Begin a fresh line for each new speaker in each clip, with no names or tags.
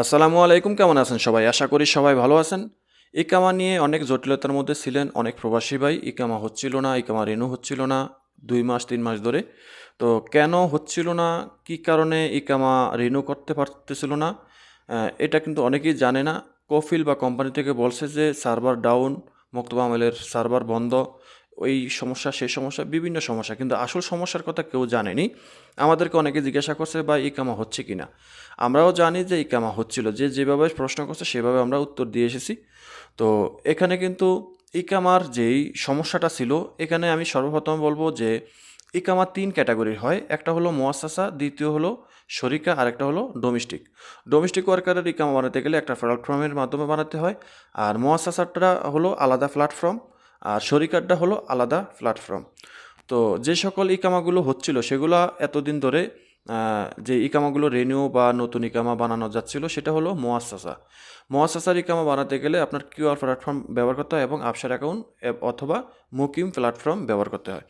আসসালামু আলাইকুম, কেমন আছেন সবাই? আশা করি সবাই ভালো আছেন। ইকামা নিয়ে অনেক জটিলতার মধ্যে ছিলেন অনেক প্রবাসী ভাই। ইকামা হচ্ছিল না, ইকামা রেনু হচ্ছিল না, দুই মাস, তিন মাস ধরে। তো কেন হচ্ছিল না? কি কারণে ইকামা রিনিউ করতে পারতেছিল না? এটা কিন্তু অনেকেই জানে না। কফিল বা কোম্পানি থেকে বলছে যে, সার্ভার ডাউন, মোক্তবা আমেলের সার্ভার বন্ধ। ওই সমস্যা, সেই সমস্যা, বিভিন্ন সমস্যা। কিন্তু আসল সমস্যার কথা কেউ জানেনি। আমাদেরকে অনেকে জিজ্ঞাসা করছে বা ইকামা হচ্ছে কি না আমরাও জানি যে ইকামা হচ্ছিল। যে যেভাবে প্রশ্ন করছে, সেভাবে আমরা উত্তর দিয়ে এসেছি। তো এখানে কিন্তু ইকামার যেই সমস্যাটা ছিল, এখানে আমি সর্বপ্রথম বলব যে ইকামা তিন ক্যাটাগরির হয়। একটা হলো মোয়াসাসা, দ্বিতীয় হলো শরিকা, আর একটা হলো ডোমেস্টিক। ডোমেস্টিক ওয়ার্কারের ইকামা বানাতে গেলে একটা প্ল্যাটফর্মের মাধ্যমে বানাতে হয়। আর মোয়াসাসাটা হলো আলাদা প্ল্যাটফর্ম। আর শরিকারটা হলো আলাদা প্ল্যাটফর্ম তো যে সকল ইকামাগুলো হচ্ছিল, সেগুলো এতদিন ধরে যে ইকামাগুলো রেনিউ বা নতুন ইকামা বানানো যাচ্ছিল, সেটা হলো মোয়াসাসা মোয়াসাসার ইকামা বানাতে গেলে আপনার কিউআর প্ল্যাটফর্ম ব্যবহার করতে হয় এবং আপসার অ্যাকাউন্ট অথবা মুকিম প্ল্যাটফর্ম ব্যবহার করতে হয়।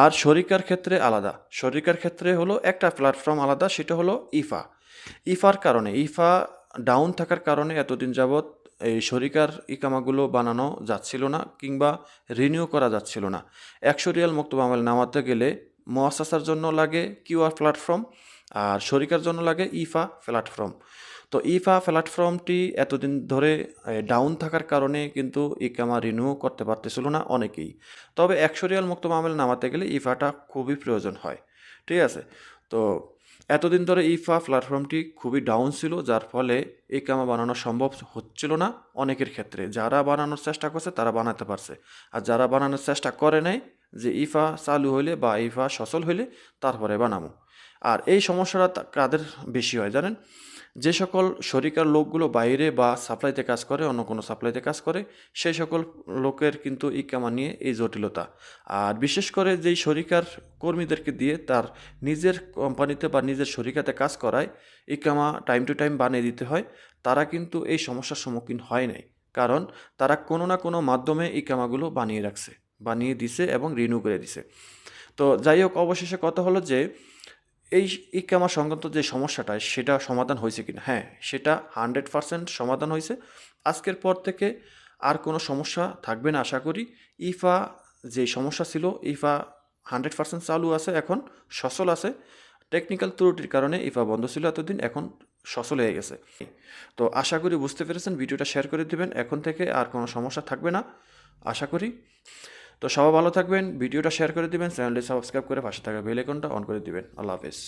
আর শরিকার ক্ষেত্রে আলাদা। শরিকার ক্ষেত্রে হলো একটা প্ল্যাটফর্ম আলাদা, সেটা হলো ইফা। ইফার কারণে, ইফা ডাউন থাকার কারণে এতদিন যাবৎ এই শরিকার ইকামাগুলো বানানো যাচ্ছিল না কিংবা রিনিউ করা যাচ্ছিল না। একশো রিয়াল মুক্তব নামাতে গেলে মোয়াসাসার জন্য লাগে কিউআর প্ল্যাটফর্ম আর শরিকার জন্য লাগে ইফা প্ল্যাটফর্ম। তো ইফা প্ল্যাটফর্মটি এতদিন ধরে ডাউন থাকার কারণে কিন্তু ইকামা রিনিউ করতে পারতেছিল না অনেকেই। তবে একশো রিয়াল মুক্ত মামেল নামাতে গেলে ইফাটা খুবই প্রয়োজন হয়। ঠিক আছে? তো এতদিন ধরে ইফা প্ল্যাটফর্মটি খুবই ডাউন ছিল, যার ফলে এই কামা বানানো সম্ভব হচ্ছিল না অনেকের ক্ষেত্রে। যারা বানানোর চেষ্টা করছে, তারা বানাতে পারছে। আর যারা বানানোর চেষ্টা করে নাই যে ইফা চালু হইলে বা ইফা সচল হইলে, তারপরে বানাবো আর এই সমস্যাটা কাদের বেশি হয় জানেন? যে সকল শরিকার লোকগুলো বাইরে বা সাপ্লাইতে কাজ করে, অন্য কোনো সাপ্লাইতে কাজ করে, সেই সকল লোকের কিন্তু ইকামা নিয়ে এই জটিলতা। আর বিশেষ করে যেই শরিকার কর্মীদেরকে দিয়ে তার নিজের কোম্পানিতে বা নিজের শরিকাতে কাজ করায়, ইকামা টাইম টু টাইম বানিয়ে দিতে হয়, তারা কিন্তু এই সমস্যার সম্মুখীন হয় নাই। কারণ তারা কোনো না কোনো মাধ্যমে ইকামাগুলো বানিয়ে রাখছে, বানিয়ে দিছে এবং রিনিউ করে দিছে। তো যাই হোক, অবশেষে কথা হলো যে এই ইকামা সংক্রান্ত যে সমস্যাটা, সেটা সমাধান হয়েছে কিনা? হ্যাঁ সেটা হান্ড্রেড পারসেন্ট সমাধান হয়েছে। আজকের পর থেকে আর কোনো সমস্যা থাকবে না, আশা করি। ইফা যে সমস্যা ছিল, ইফা হান্ড্রেড পারসেন্ট চালু আছে, এখন সচল আছে। টেকনিক্যাল ত্রুটির কারণে ইফা বন্ধ ছিল এতদিন, এখন সচল হয়ে গেছে। তো আশা করি বুঝতে পেরেছেন, ভিডিওটা শেয়ার করে দিবেন। এখন থেকে আর কোনো সমস্যা থাকবে না, আশা করি। তো সবাই ভালো থাকবেন, ভিডিওটা শেয়ার করে দিবেন চ্যানেলটি সাবস্ক্রাইব করে পাশে থাকা বেল আইকনটা অন করে দেবেন। আল্লাহ হাফেজ।